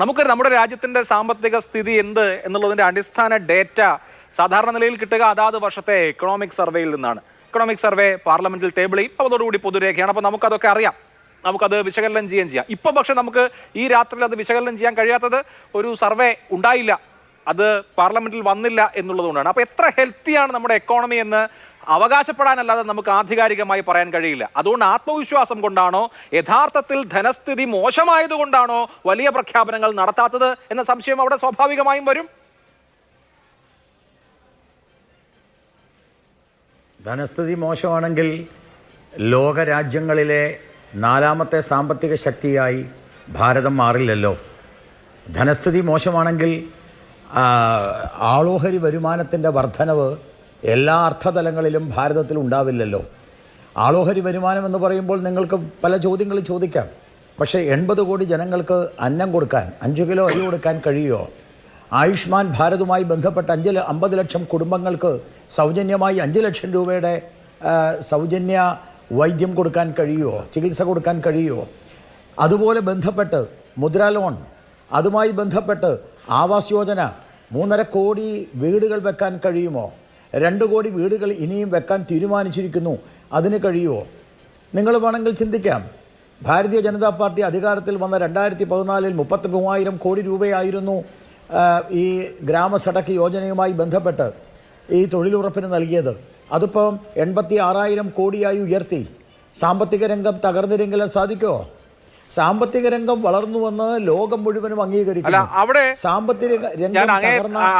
നമുക്ക് നമ്മുടെ രാജ്യത്തിന്റെ സാമ്പത്തിക സ്ഥിതി എന്ത് എന്നുള്ളതിന്റെ അടിസ്ഥാന ഡേറ്റ സാധാരണ നിലയിൽ കിട്ടുക അതാത് വർഷത്തെ എക്കണോമിക് സർവേയിൽ നിന്നാണ്. എക്കണോമിക് സർവേ പാർലമെന്റിൽ ടേബിൾ ചെയ്യും അതോടുകൂടി പൊതുരേഖയാണ്. അപ്പോൾ നമുക്കതൊക്കെ അറിയാം. നമുക്കത് വിശകലനം ചെയ്യുകയും ചെയ്യാം. ഇപ്പം പക്ഷേ നമുക്ക് ഈ രാത്രിയിൽ അത് വിശകലനം ചെയ്യാൻ കഴിയാത്തത് ഒരു സർവേ ഉണ്ടായില്ല. അത് പാർലമെന്റിൽ വന്നില്ല എന്നുള്ളതുകൊണ്ടാണ്. അപ്പോൾ എത്ര ഹെൽത്തിയാണ് നമ്മുടെ എക്കോണമി എന്ന് അവകാശപ്പെടാനല്ലാതെ നമുക്ക് ആധികാരികമായി പറയാൻ കഴിയില്ല. അതുകൊണ്ട് ആത്മവിശ്വാസം കൊണ്ടാണോ യഥാർത്ഥത്തിൽ ധനസ്ഥിതി മോശമായതുകൊണ്ടാണോ വലിയ പ്രഖ്യാപനങ്ങൾ നടത്താത്തത് എന്ന സംശയം അവിടെ സ്വാഭാവികമായും വരും? ധനസ്ഥിതി മോശമാണെങ്കിൽ ലോകരാജ്യങ്ങളിലെ നാലാമത്തെ സാമ്പത്തിക ശക്തിയായി ഭാരതം മാറില്ലല്ലോ. ധനസ്ഥിതി മോശമാണെങ്കിൽ ആളോഹരി വരുമാനത്തിന്റെ വർധനവ് എല്ലാ അർത്ഥതലങ്ങളിലും ഭാരതത്തിൽ ഉണ്ടാവില്ലല്ലോ. ആളോഹരി വരുമാനം എന്ന് പറയുമ്പോൾ നിങ്ങൾക്ക് പല ചോദ്യങ്ങൾ ചോദിക്കാം. പക്ഷേ എൺപത് കോടി ജനങ്ങൾക്ക് അന്നം കൊടുക്കാൻ അഞ്ച് കിലോ അരി കൊടുക്കാൻ കഴിയുമോ? ആയുഷ്മാൻ ഭാരതുമായി ബന്ധപ്പെട്ട അഞ്ച് അമ്പത് ലക്ഷം കുടുംബങ്ങൾക്ക് സൗജന്യമായി അഞ്ച് ലക്ഷം രൂപയുടെ സൗജന്യ വൈദ്യം കൊടുക്കാൻ കഴിയുമോ? ചികിത്സ കൊടുക്കാൻ കഴിയുമോ? അതുപോലെ ബന്ധപ്പെട്ട് മുദ്ര ലോൺ അതുമായി ബന്ധപ്പെട്ട് ആവാസ് യോജന മൂന്നര കോടി വീടുകൾ വെക്കാൻ കഴിയുമോ? രണ്ട് കോടി വീടുകൾ ഇനിയും വെക്കാൻ തീരുമാനിച്ചിരിക്കുന്നു. അതിന് കഴിയുമോ നിങ്ങൾ വേണമെങ്കിൽ ചിന്തിക്കാം. ഭാരതീയ ജനതാ പാർട്ടി അധികാരത്തിൽ വന്ന രണ്ടായിരത്തി പതിനാലിൽ മുപ്പത്തി മൂവായിരം കോടി രൂപയായിരുന്നു ഈ ഗ്രാമസടക്ക് യോജനയുമായി ബന്ധപ്പെട്ട് ഈ തൊഴിലുറപ്പിന് നൽകിയത്. അതിപ്പം എൺപത്തി ആറായിരം കോടിയായി ഉയർത്തി. സാമ്പത്തിക രംഗം തകർന്നിരെങ്കിലും സാധിക്കുമോ സാമ്പത്തിക രംഗം വളർന്നു വന്ന് ലോകം മുഴുവനും അംഗീകരിക്കുന്നു. അവിടെ സാമ്പത്തിക രംഗം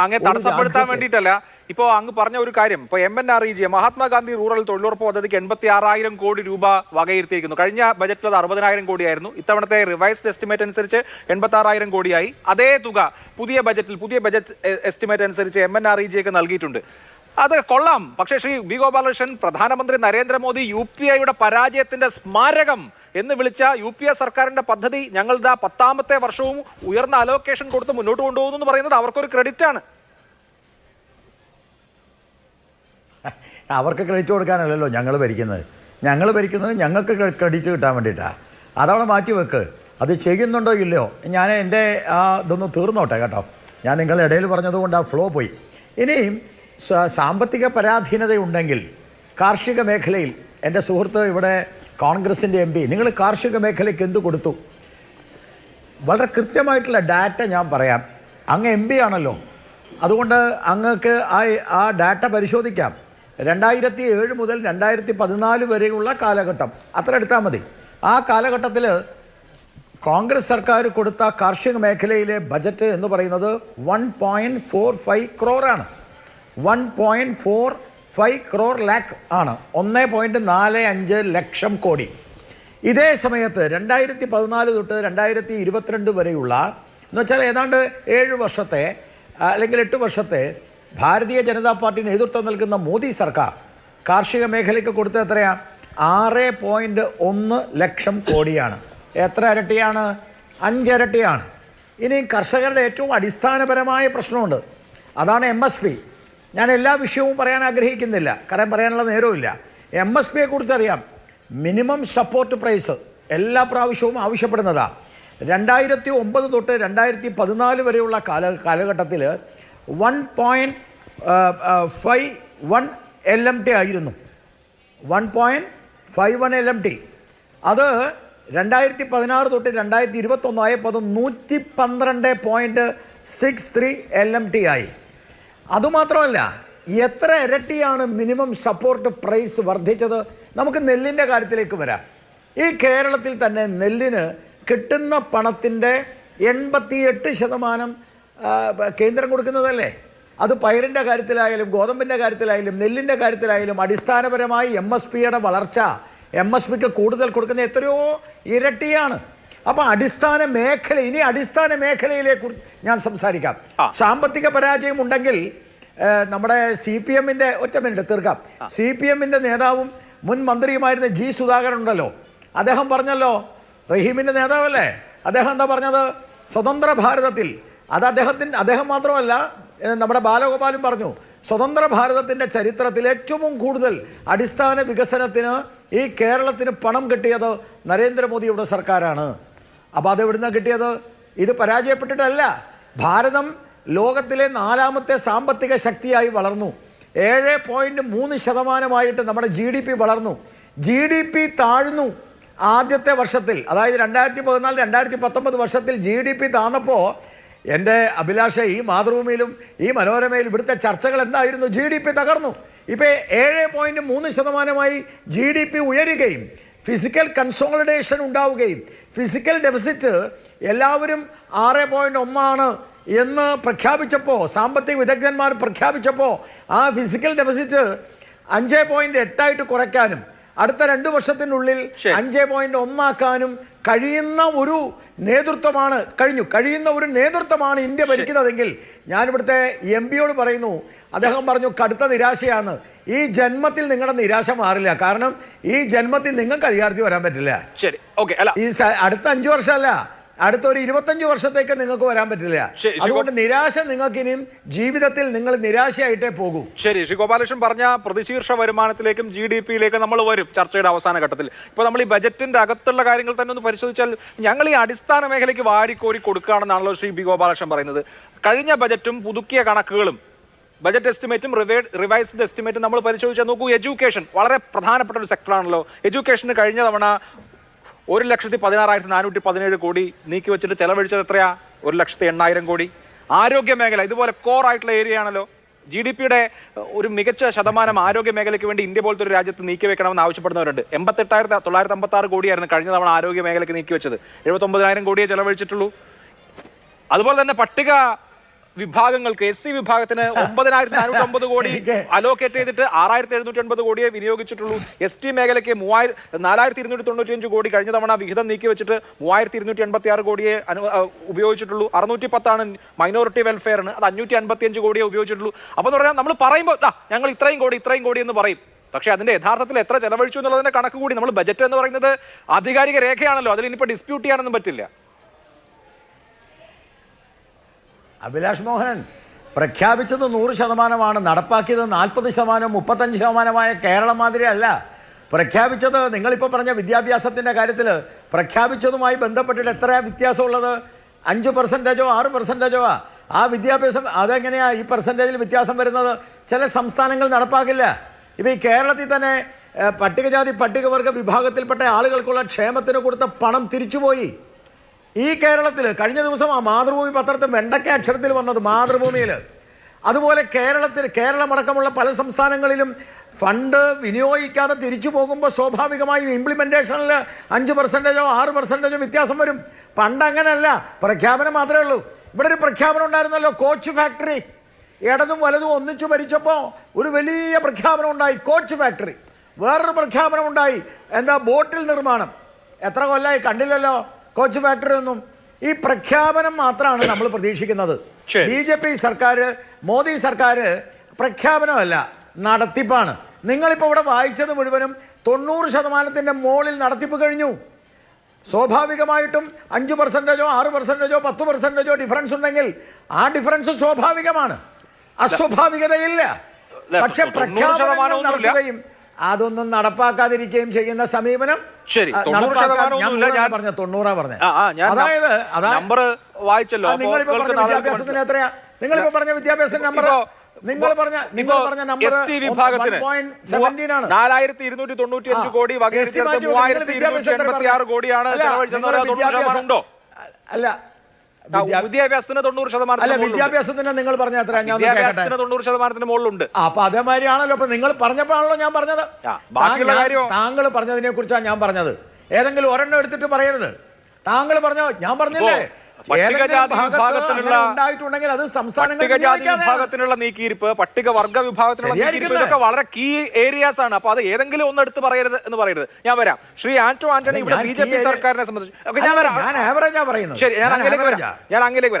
അങ്ങനെ തടസ്സപ്പെടുത്താൻ വേണ്ടിട്ടല്ല വേണ്ടിയിട്ടല്ല. ഇപ്പോ അങ്ങ് പറഞ്ഞ ഒരു കാര്യം. ഇപ്പൊ M N R E G Mahatma Gandhi rural തൊഴിലുറപ്പ് പദ്ധതിക്ക് എൺപത്തി ആറായിരം കോടി രൂപ വകയിരുത്തിയിരിക്കുന്നു. കഴിഞ്ഞ ബജറ്റിൽ അത് അറുപതിനായിരം കോടിയായിരുന്നു. ഇത്തവണത്തെ റിവൈസ്ഡ് എസ്റ്റിമേറ്റ് അനുസരിച്ച് എൺപത്തി ആറായിരം കോടിയായി. അതേ തുക പുതിയ ബജറ്റിൽ പുതിയ ബജറ്റ് എസ്റ്റിമേറ്റ് അനുസരിച്ച് M N R E G ഒക്കെ നൽകിയിട്ടുണ്ട്. അത് കൊള്ളാം. പക്ഷേ ശ്രീ വി ഗോപാലകൃഷ്ണൻ പ്രധാനമന്ത്രി നരേന്ദ്രമോദി യു പി ഐയുടെ പരാജയത്തിന്റെ സ്മാരകം എന്ന് വിളിച്ച യു പി എ സർക്കാരിന്റെ പദ്ധതി ഞങ്ങളുടെ പത്താമത്തെ വർഷവും ഉയർന്ന അലോക്കേഷൻ കൊടുത്ത് മുന്നോട്ട് കൊണ്ടുപോകുന്നു എന്ന് പറയുന്നത് അവർക്കൊരു ക്രെഡിറ്റ് ആണ്. അവർക്ക് ക്രെഡിറ്റ് കൊടുക്കാനല്ലല്ലോ ഞങ്ങൾ ഭരിക്കുന്നത്. ഞങ്ങൾ ഭരിക്കുന്നത് ഞങ്ങൾക്ക് ക്രെഡിറ്റ് കിട്ടാൻ വേണ്ടിയിട്ടാണ് അതവിടെ മാറ്റി വെക്ക്. അത് ചെയ്യുന്നുണ്ടോ ഇല്ലയോ? ഞാൻ എന്റെ ആ ഇതൊന്ന് തീർന്നോട്ടെ കേട്ടോ. ഞാൻ നിങ്ങളുടെ ഇടയിൽ പറഞ്ഞതുകൊണ്ട് ആ ഫ്ലോ പോയി. ഇനിയും സാമ്പത്തിക പരാധീനതയുണ്ടെങ്കിൽ കാർഷിക മേഖലയിൽ എന്റെ സുഹൃത്ത് ഇവിടെ കോൺഗ്രസിന്റെ എം പി. നിങ്ങൾ കാർഷിക മേഖലയ്ക്ക് എന്ത് കൊടുത്തു? വളരെ കൃത്യമായിട്ടുള്ള ഡാറ്റ ഞാൻ പറയാം. അങ്ങ് എം പി ആണല്ലോ. അതുകൊണ്ട് അങ്ങക്ക് ആ ആ ഡാറ്റ പരിശോധിക്കാം. രണ്ടായിരത്തി ഏഴ് മുതൽ രണ്ടായിരത്തി പതിനാല് വരെയുള്ള കാലഘട്ടം. അത്ര എടുത്താൽ മതി. ആ കാലഘട്ടത്തിൽ കോൺഗ്രസ് സർക്കാർ കൊടുത്ത കാർഷിക മേഖലയിലെ ബജറ്റ് എന്ന് പറയുന്നത് one point four five ക്രോറാണ്. One point four five crore lakh ആണ്. ഒന്ന് പോയിന്റ് നാല് അഞ്ച് ലക്ഷം കോടി. ഇതേ സമയത്ത് രണ്ടായിരത്തി പതിനാല് തൊട്ട് രണ്ടായിരത്തി ഇരുപത്തിരണ്ട് വരെയുള്ള എന്ന് വെച്ചാൽ ഏതാണ്ട് ഏഴ് വർഷത്തെ അല്ലെങ്കിൽ എട്ട് വർഷത്തെ ഭാരതീയ ജനതാ പാർട്ടി നേതൃത്വം നൽകുന്ന മോദി സർക്കാർ കാർഷിക മേഖലയ്ക്ക് കൊടുത്ത എത്രയാണ് ആറ് പോയിന്റ് ഒന്ന് ലക്ഷം കോടിയാണ്. എത്ര ഇരട്ടിയാണ്? അഞ്ചിരട്ടിയാണ് ഇനി കർഷകരുടെ ഏറ്റവും അടിസ്ഥാനപരമായ പ്രശ്നമുണ്ട്. അതാണ് എം എസ് പി. ഞാൻ എല്ലാ വിഷയവും പറയാൻ ആഗ്രഹിക്കുന്നില്ല. കാരണം പറയാനുള്ള നേരവുമില്ല. എം എസ് പിയെ കുറിച്ചറിയാം മിനിമം സപ്പോർട്ട് പ്രൈസ് എല്ലാ പ്രാവശ്യവും ആവശ്യപ്പെടുന്നതാണ് രണ്ടായിരത്തി ഒമ്പത് തൊട്ട് രണ്ടായിരത്തി പതിനാല് വരെയുള്ള കാല കാലഘട്ടത്തിൽ one point five one L M T ആയിരുന്നു. One point five one L M T അത് രണ്ടായിരത്തി പതിനാറ് തൊട്ട് രണ്ടായിരത്തി ഇരുപത്തൊന്നായപ്പോൾ അത് നൂറ്റി പന്ത്രണ്ട് point six three L M T ആയി. അതുമാത്രമല്ല എത്ര ഇരട്ടിയാണ് മിനിമം സപ്പോർട്ട് പ്രൈസ് വർദ്ധിച്ചത്? നമുക്ക് നെല്ലിന്റെ കാര്യത്തിലേക്ക് വരാം. ഈ കേരളത്തിൽ തന്നെ നെല്ലിന് കിട്ടുന്ന പണത്തിന്റെ എൺപത്തിയെട്ട് ശതമാനം കേന്ദ്രം കൊടുക്കുന്നതല്ലേ? അത് പയറിന്റെ കാര്യത്തിലായാലും ഗോതമ്പിന്റെ കാര്യത്തിലായാലും നെല്ലിന്റെ കാര്യത്തിലായാലും അടിസ്ഥാനപരമായി എം എസ് പിയുടെ വളർച്ച എം എസ് പിക്ക് കൂടുതൽ കൊടുക്കുന്ന എത്രയോ ഇരട്ടിയാണ്. അപ്പോൾ അടിസ്ഥാന മേഖല ഇനി അടിസ്ഥാന മേഖലയിലെ കുറിച്ച് ഞാൻ സംസാരിക്കാം. സാമ്പത്തിക പരാജയം ഉണ്ടെങ്കിൽ നമ്മുടെ സി പി എമ്മിന്റെ ഒറ്റ മിനിറ്റ് തീർക്കാം. സി പി എമ്മിന്റെ നേതാവും മുൻ മന്ത്രിയുമായിരുന്ന ജി സുധാകരൻ ഉണ്ടല്ലോ. അദ്ദേഹം പറഞ്ഞല്ലോ റഹീമിന്റെ നേതാവല്ലേ? അദ്ദേഹം എന്താ പറഞ്ഞത്? സ്വതന്ത്ര ഭാരതത്തിൽ. അത് അദ്ദേഹത്തിന്റെ അദ്ദേഹം മാത്രമല്ല നമ്മുടെ ബാലഗോപാലും പറഞ്ഞു സ്വതന്ത്ര ഭാരതത്തിന്റെ ചരിത്രത്തിൽ ഏറ്റവും കൂടുതൽ അടിസ്ഥാന വികസനത്തിന് ഈ കേരളത്തിന് പണം കിട്ടിയത് നരേന്ദ്രമോദിയുടെ സർക്കാരാണ്. അപ്പോൾ അത് എവിടുന്നാണ് കിട്ടിയത്? ഇത് പരാജയപ്പെട്ടിട്ടല്ല. ഭാരതം ലോകത്തിലെ നാലാമത്തെ സാമ്പത്തിക ശക്തിയായി വളർന്നു. ഏഴ് പോയിന്റ് മൂന്ന് ശതമാനമായിട്ട് നമ്മുടെ ജി ഡി പി വളർന്നു. ജി ഡി പി താഴ്ന്നു ആദ്യത്തെ വർഷത്തിൽ. അതായത് രണ്ടായിരത്തി പതിനാല് രണ്ടായിരത്തി പത്തൊമ്പത് വർഷത്തിൽ ജി ഡി പി താന്നപ്പോൾ എന്റെ അഭിലാഷ ഈ മാതൃഭൂമിയിലും ഈ മനോരമയിലും ഇവിടുത്തെ ചർച്ചകൾ എന്തായിരുന്നു? ജി ഡി പി തകർന്നു. ഇപ്പോൾ ഏഴ് പോയിന്റ് മൂന്ന് ശതമാനമായി ജി ഡി പി ഉയരുകയും ഫിസിക്കൽ കൺസോളിഡേഷൻ ഉണ്ടാവുകയും ഫിസിക്കൽ ഡെഫിസിറ്റ് എല്ലാവരും ആറ് പോയിന്റ് ഒന്നാണ് എന്ന് പ്രഖ്യാപിച്ചപ്പോൾ സാമ്പത്തിക വിദഗ്ധന്മാർ പ്രഖ്യാപിച്ചപ്പോൾ ആ ഫിസിക്കൽ ഡെഫിസിറ്റ് അഞ്ച് പോയിന്റ് എട്ടായിട്ട് കുറയ്ക്കാനും അടുത്ത രണ്ട് വർഷത്തിനുള്ളിൽ. അഞ്ച് പോയിന്റ് ഒന്നാക്കാനും കഴിയുന്ന ഒരു നേതൃത്വമാണ് കഴിഞ്ഞു. കഴിയുന്ന ഒരു നേതൃത്വമാണ് ഇന്ത്യ ഭരിക്കുന്നതെങ്കിൽ ഞാനിവിടുത്തെ എം പിയോട് പറയുന്നു. അദ്ദേഹം പറഞ്ഞു കടുത്ത നിരാശയാണ്. ഈ ജന്മത്തിൽ നിങ്ങളുടെ നിരാശ മാറില്ല. കാരണം ഈ ജന്മത്തിൽ നിങ്ങൾക്ക് അധികാരത്തിൽ വരാൻ പറ്റില്ല. ശരി. ഓക്കെ അല്ല. ഈ സ- അടുത്ത അഞ്ചു വർഷമല്ല. അടുത്ത ഒരു ഇരുപത്തഞ്ച് വർഷത്തേക്ക് നിങ്ങൾക്ക് വരാൻ പറ്റില്ല. ശരി, ശരി. അതുകൊണ്ട് നിരാശ നിങ്ങൾക്ക് ഇനിയും ജീവിതത്തിൽ നിങ്ങൾ നിരാശയായിട്ടേ പോകും. ശരി ശ്രീ ഗോപാലകൃഷ്ണൻ പറഞ്ഞ പ്രതിശീർഷ വരുമാനത്തിലേക്കും ജി ഡി പിയിലേക്കും നമ്മൾ വരും ചർച്ചയുടെ അവസാന ഘട്ടത്തിൽ. ഇപ്പോൾ നമ്മൾ ഈ ബജറ്റിന്റെ അകത്തുള്ള കാര്യങ്ങൾ തന്നെ ഒന്ന് പരിശോധിച്ചാൽ ഞങ്ങൾ ഈ അടിസ്ഥാന മേഖലയ്ക്ക് വാരിക്കോരി കൊടുക്കുകയാണെന്നാണല്ലോ ശ്രീ ബി ഗോപാലകൃഷ്ണൻ പറയുന്നത്. കഴിഞ്ഞ ബജറ്റും പുതുക്കിയ കണക്കുകളും ബജറ്റ് എസ്റ്റിമേറ്റും റിവൈസ്ഡ് എസ്റ്റിമേറ്റും നമ്മൾ പരിശോധിച്ചാൽ നോക്കൂ എഡ്യൂക്കേഷൻ വളരെ പ്രധാനപ്പെട്ട ഒരു സെക്ടറാണല്ലോ. എഡ്യൂക്കേഷന് കഴിഞ്ഞ തവണ ഒരു ലക്ഷത്തി പതിനാറായിരത്തി നാനൂറ്റി പതിനേഴ് കോടി നീക്കി വെച്ചിട്ട് ചെലവഴിച്ചത് എത്രയാ? ഒരു ലക്ഷത്തി എണ്ണായിരം കോടി. ആരോഗ്യ മേഖല ഇതുപോലെ കോർ ആയിട്ടുള്ള ഏരിയ ആണല്ലോ. ജി ഡി പിയുടെ ഒരു മികച്ച ശതമാനം ആരോഗ്യ മേഖലയ്ക്ക് വേണ്ടി ഇന്ത്യ പോലത്തെ ഒരു രാജ്യത്ത് നീക്കി വെക്കണമെന്ന് ആവശ്യപ്പെടുന്നവരുണ്ട്. എൺപത്തെട്ടായിരത്തി തൊള്ളായിരത്തി അമ്പത്തി ആറ് കോടിയായിരുന്നു കഴിഞ്ഞ തവണ ആരോഗ്യ മേഖലയ്ക്ക് നീക്കി വെച്ചത്. എഴുപത്തൊമ്പതിനായിരം കോടിയെ ചെലവഴിച്ചിട്ടുള്ളൂ. അതുപോലെ തന്നെ പട്ടിക വിഭാഗങ്ങൾക്ക് എസ് സി വിഭാഗത്തിന് ഒമ്പതിനായിരത്തി നാനൂറ്റി അമ്പത് കോടി അലോക്കേറ്റ് ചെയ്തിട്ട് ആറായിരത്തി എഴുന്നൂറ്റി അൻപത് കോടിയെ വിനിയോഗിച്ചിട്ടുള്ളൂ. എസ് ടി മേഖലയ്ക്ക് മൂവായിരം നാലായിരത്തി ഇരുന്നൂറ്റി തൊണ്ണൂറ്റി അഞ്ച് കോടി കഴിഞ്ഞ തവണ വിഹിതം നീക്കി വെച്ചിട്ട് മൂവായിരത്തി ഇരുന്നൂറ്റി എൺപത്തി ആറ് കോടിയെ അനു ഉപയോഗിച്ചിട്ടുള്ളൂ. അറുന്നൂറ്റി പത്താണ് മൈനോറിറ്റി വെൽഫെയറിന് അത് അഞ്ഞൂറ്റി അൻപത്തി അഞ്ച് കോടിയെ ഉപയോഗിച്ചിട്ടുള്ളൂ. അപ്പോൾ എന്ന് പറഞ്ഞാൽ നമ്മൾ പറയുമ്പോൾ "ദാ, ഞങ്ങൾ ഇത്രയും കോടി ഇത്രയും കോടി എന്ന് പറയും. പക്ഷേ അതിന്റെ യഥാർത്ഥത്തിൽ എത്ര ചെലവഴിച്ചു എന്നുള്ളതിന്റെ കണക്ക് കൂടി നമ്മൾ ബജറ്റ് എന്ന് പറയുന്നത് ആധികാരിക രേഖയാണല്ലോ. അതിൽ ഇനിയിപ്പോൾ ഡിസ്പ്യൂട്ട് ചെയ്യാനൊന്നും പറ്റില്ല. അഭിലാഷ് മോഹൻ പ്രഖ്യാപിച്ചത് നൂറ് ശതമാനമാണ് നടപ്പാക്കിയത് നാൽപ്പത് ശതമാനം മുപ്പത്തഞ്ച് ശതമാനമായ കേരളം മാതിരി അല്ല. പ്രഖ്യാപിച്ചത് നിങ്ങളിപ്പോൾ പറഞ്ഞ വിദ്യാഭ്യാസത്തിന്റെ കാര്യത്തിൽ പ്രഖ്യാപിച്ചതുമായി ബന്ധപ്പെട്ടിട്ട് എത്ര വ്യത്യാസമുള്ളത്? അഞ്ച് പെർസെന്റേജോ ആറ് പെർസെന്റേജോ ആ വിദ്യാഭ്യാസം അതെങ്ങനെയാണ് ഈ പെർസെന്റേജിൽ വ്യത്യാസം വരുന്നത്? ചില സംസ്ഥാനങ്ങൾ നടപ്പാക്കില്ല. ഇപ്പോൾ ഈ കേരളത്തിൽ തന്നെ പട്ടികജാതി പട്ടികവർഗ വിഭാഗത്തിൽപ്പെട്ട ആളുകൾക്കുള്ള ക്ഷേമത്തിന് കൊടുത്ത പണം തിരിച്ചുപോയി. ഈ കേരളത്തിൽ കഴിഞ്ഞ ദിവസം ആ മാതൃഭൂമി പത്രത്തിൽ വെണ്ടക്ക അക്ഷരത്തിൽ വന്നത് മാതൃഭൂമിയിൽ. അതുപോലെ കേരളത്തിൽ കേരളമടക്കമുള്ള പല സംസ്ഥാനങ്ങളിലും ഫണ്ട് വിനിയോഗിക്കാതെ തിരിച്ചു പോകുമ്പോൾ സ്വാഭാവികമായും ഇംപ്ലിമെന്റേഷനിൽ അഞ്ച് പെർസെന്റേജോ ആറ് പെർസെന്റേജോ വ്യത്യാസം വരും. പണ്ട് അങ്ങനെയല്ല. പ്രഖ്യാപനം മാത്രമേ ഉള്ളൂ. ഇവിടെ ഒരു പ്രഖ്യാപനം ഉണ്ടായിരുന്നല്ലോ കോച്ച് ഫാക്ടറി. ഇടതും വലതും ഒന്നിച്ചു ഭരിച്ചപ്പോൾ ഒരു വലിയ പ്രഖ്യാപനം ഉണ്ടായി കോച്ച് ഫാക്ടറി. വേറൊരു പ്രഖ്യാപനം ഉണ്ടായി. എന്താ ബോട്ടിൽ നിർമ്മാണം. എത്ര കൊല്ലമായി കണ്ടില്ലല്ലോ? കോച്ച് ഫാക്ടറി ഒന്നും ഈ പ്രഖ്യാപനം മാത്രമാണ് നമ്മൾ പ്രതീക്ഷിക്കുന്നത്. ബി ജെ പി സർക്കാർ മോദി സർക്കാർ പ്രഖ്യാപനമല്ല നടത്തിപ്പാണ്. നിങ്ങളിപ്പോൾ ഇവിടെ വായിച്ചത് മുഴുവനും തൊണ്ണൂറ് ശതമാനത്തിന്റെ മുകളിൽ നടത്തിപ്പ് കഴിഞ്ഞു. സ്വാഭാവികമായിട്ടും അഞ്ച് പെർസെന്റേജോ ആറ് പെർസെന്റേജോ പത്ത് പെർസെന്റേജോ ഡിഫറൻസ് ഉണ്ടെങ്കിൽ ആ ഡിഫറൻസ് സ്വാഭാവികമാണ്. അസ്വാഭാവികതയില്ല. പക്ഷെ പ്രഖ്യാപനങ്ങൾ നടത്തുകയും അതൊന്നും നടപ്പാക്കാതിരിക്കുകയും ചെയ്യുന്ന സമീപനം ശരി, ഞാൻ പറഞ്ഞ തൊണ്ണൂറാ പറഞ്ഞ. ആ, ആ, അതായത് നമ്പർ വായിച്ചല്ലോ നിങ്ങളിപ്പോ പറഞ്ഞ വിദ്യാഭ്യാസത്തിന് എത്രയാ? നിങ്ങളിപ്പോ പറഞ്ഞ വിദ്യാഭ്യാസ നമ്പർ നിങ്ങൾ പറഞ്ഞ നിങ്ങൾ പറഞ്ഞ നമ്പർ വിഭാഗത്തിന് ആണ് നാലായിരത്തി ഇരുന്നൂറ്റി തൊണ്ണൂറ്റി അഞ്ച് ആ. കോടി മൂവായിരത്തി കോടിയാണ് അല്ല, ഉണ്ടോ വിദ്യാഭ്യാസത്തിന് തൊണ്ണൂറ് അല്ല ശതമാനത്തിന് മുകളിലുണ്ട്. വിദ്യാഭ്യാസത്തിന് നിങ്ങൾ പറഞ്ഞ അത്ര ഞാൻ വിദ്യാഭ്യാസത്തിന് തൊണ്ണൂറ് ശതമാനത്തിന് മുകളിലുണ്ട്. അപ്പൊ അതേമാതിരിയാണല്ലോ അപ്പൊ നിങ്ങൾ പറഞ്ഞപ്പോഴാണല്ലോ ഞാൻ പറഞ്ഞത്. താങ്കൾ പറഞ്ഞതിനെ കുറിച്ചാണ് ഞാൻ പറഞ്ഞത്. ഏതെങ്കിലും ഒരെണ്ണം എടുത്തിട്ട് പറയരുത്. താങ്കൾ പറഞ്ഞോ? ഞാൻ പറഞ്ഞില്ലേ? ഇപ്പോ പട്ടികജാതി അങ്ങനെ ഉണ്ടായിട്ടുണ്ടെങ്കിൽ അത് പട്ടികജാതി. വിഭാഗത്തിനുള്ള നീക്കിയിരിപ്പ് പട്ടിക വർഗ വിഭാഗത്തിനുള്ള നീക്കിയിരിപ്പ്. ഇതൊക്കെ വളരെ കീ ഏരിയാസ് ആണ്. അപ്പൊ അത് ഏതെങ്കിലും ഒന്ന് എടുത്ത് പറയരുത് എന്ന് പറയരുത്. ഞാൻ വരാം. ശ്രീ ആന്റോ ആന്റണി ഇവിടെ ബി ജെ പി സർക്കാരിനെ സംബന്ധിച്ച് ഞാൻ വരാം. ശരി ഞാൻ അങ്ങേലേക്ക് വരാം ഞാൻ അങ്ങേലേക്ക് വരാം